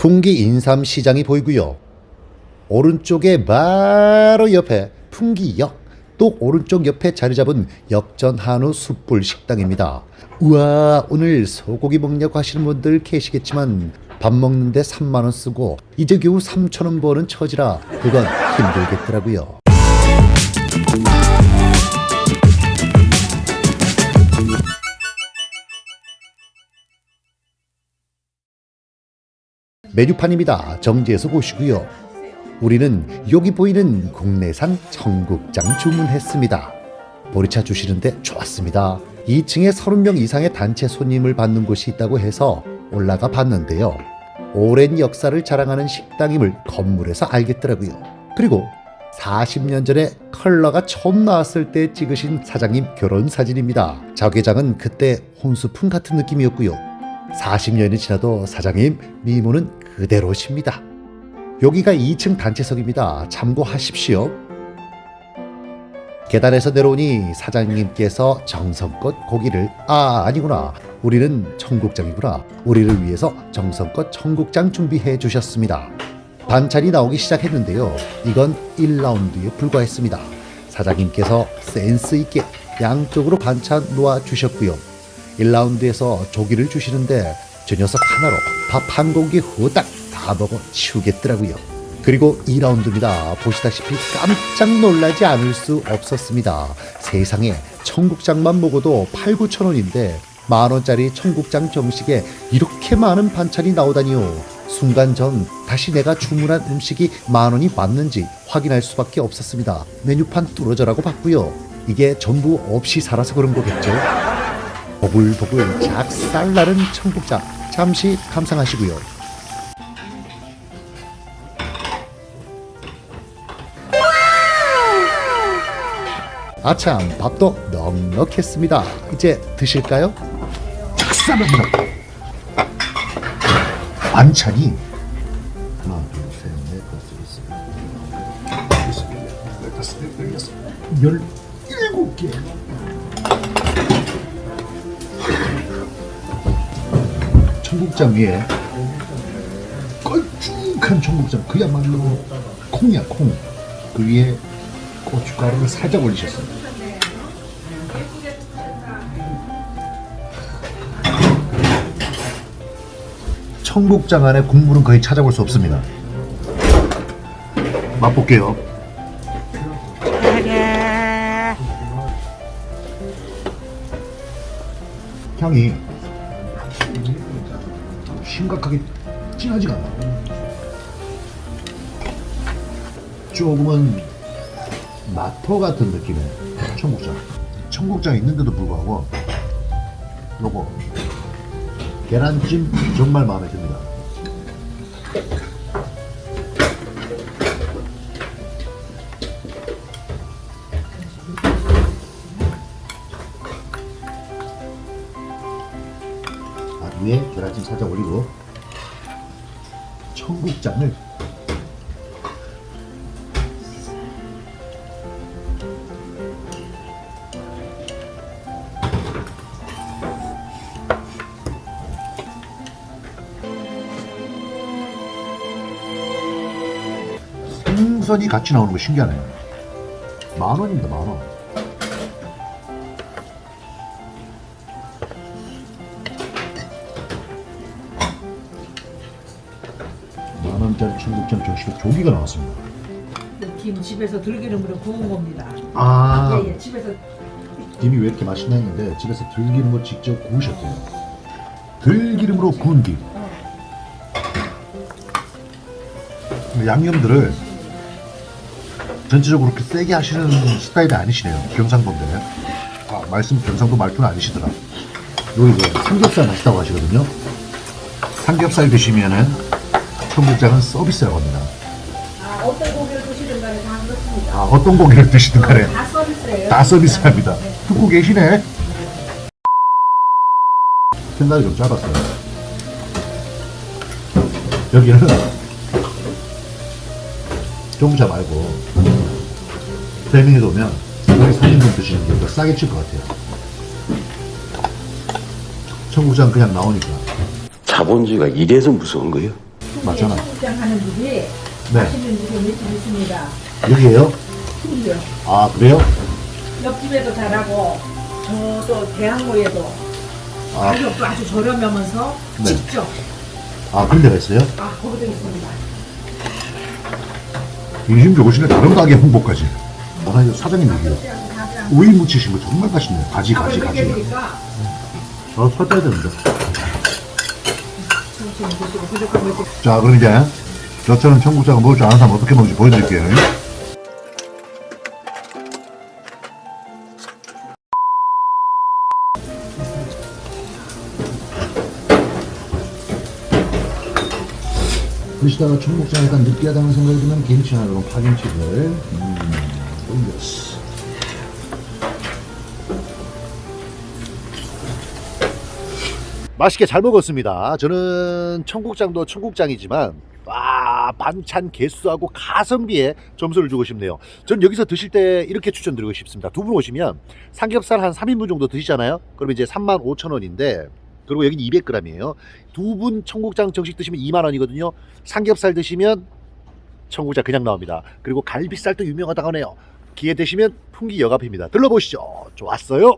풍기 인삼시장이 보이고요. 오른쪽에 바로 옆에 풍기역 또 오른쪽 옆에 자리 잡은 역전 한우 숯불 식당입니다. 우와 오늘 소고기 먹냐고 하시는 분들 계시겠지만 밥 먹는데 3만 원 쓰고 이제 겨우 3천 원 버는 처지라 그건 힘들겠더라고요. 메뉴판입니다. 정지해서 보시고요. 우리는 여기 보이는 국내산 청국장 주문했습니다. 보리차 주시는데 좋았습니다. 2층에 30명 이상의 단체 손님을 받는 곳이 있다고 해서 올라가 봤는데요. 오랜 역사를 자랑하는 식당임을 건물에서 알겠더라고요. 그리고 40년 전에 컬러가 처음 나왔을 때 찍으신 사장님 결혼 사진입니다. 자개장은 그때 혼수품 같은 느낌이었고요. 40년이 지나도 사장님 미모는 그대로십니다. 여기가 2층 단체석입니다. 참고하십시오. 계단에서 내려오니 사장님께서 정성껏 고기를 아 아니구나 우리는 청국장이구나 우리를 위해서 정성껏 청국장 준비해 주셨습니다. 반찬이 나오기 시작했는데요. 이건 1라운드에 불과했습니다. 사장님께서 센스 있게 양쪽으로 반찬 놓아 주셨고요. 1라운드에서 조기를 주시는데 저 녀석 하나로 밥 한 공기 후딱 다 먹어 치우겠더라고요. 그리고 2라운드입니다. 보시다시피 깜짝 놀라지 않을 수 없었습니다. 세상에 청국장만 먹어도 8, 9천 원인데 만 원짜리 청국장 정식에 이렇게 많은 반찬이 나오다니요. 순간 전 다시 내가 주문한 음식이 만 원이 맞는지 확인할 수밖에 없었습니다. 메뉴판 뚫어져라고 봤고요. 이게 전부 없이 살아서 그런 거겠죠. 보글보글 작살 나는 청국장 잠시 감상하시고요. 아참 밥도 넉넉했습니다. 이제 드실까요? 작살납니다. 반찬이 하나 둘셋넷 다섯 여섯 일곱 개. 청국장 위에 걸쭉한 청국장 그야말로 콩이야 콩. 그 위에 고춧가루를 살짝 올리셨어요. 청국장 안에 국물은 거의 찾아볼 수 없습니다. 맛볼게요. 향이 심각하게 진하지가 않아. 조금은 마토 같은 느낌의 청국장. 청국장 있는데도 불구하고 요거 계란찜 정말 마음에 듭니다. 위에 계란찜 살짝 올리고 청국장을 생선이 같이 나오는 거 신기하네. 만 원입니다, 만 원. 만 원짜리 청국장 정식에 조기가 나왔습니다. 김 집에서 들기름으로 구운 겁니다. 아, 예, 예, 집에서 김이 왜 이렇게 맛있나 했는데 집에서 들기름으로 직접 구우셨대요. 들기름으로 구운 김. 양념들을 전체적으로 그렇게 세게 하시는 스타일이 아니시네요. 경상도인데. 아, 말씀 경상도 말투는 아니시더라. 여기 그 삼겹살 맛있다고 하시거든요. 삼겹살 드시면은 청국장은 서비스라고 합니다. 아, 어떤 고기를 드시든 간에 다 그렇습니다. 아, 어떤 고기를 드시든 간에 다 서비스예요. 다 서비스합니다. 듣고 계시네. 생각이 좀 짧았어요. 여기는 종자 말고 대민에 오면 여기 3인분 드시는 게 더 싸게 칠 것 같아요. 청국장 그냥 나오니까 자본주의가 이래서 무서운 거예요. 맞잖아. 하는 네. 있습니다. 여기에요? 힘들요. 아 그래요? 옆집에도 잘하고 저도 대학로에도 아, 가격도 아주 저렴하면서 네. 직접 아 그런 데가 있어요? 아 거기도 있습니다. 인심 좋으시네 다른 가게 홍보까지. 아 이거 사장님 얘기요. 오이 무치신 거 정말 맛있네요. 가지 가지 밥을 가지. 먹여드니까 저 설ጠ야 되는데. 자 그럼 이제 저처럼 청국장을 먹을 줄 아는 사람 어떻게 먹는지 보여드릴게요. 드시다가 청국장 약간 느끼하다는 생각이 들면 김치나 이런 파김치를 음, 옮겼어. 맛있게 잘 먹었습니다. 저는 청국장도 청국장이지만 아 반찬 개수하고 가성비에 점수를 주고 싶네요. 전 여기서 드실 때 이렇게 추천드리고 싶습니다. 두 분 오시면 삼겹살 한 3인분 정도 드시잖아요. 그러면 이제 35,000원인데 그리고 여기는 200g이에요. 두 분 청국장 정식 드시면 2만 원이거든요. 삼겹살 드시면 청국장 그냥 나옵니다. 그리고 갈비살도 유명하다고 하네요. 기회 되시면 풍기 여가입니다. 들러보시죠. 좋았어요.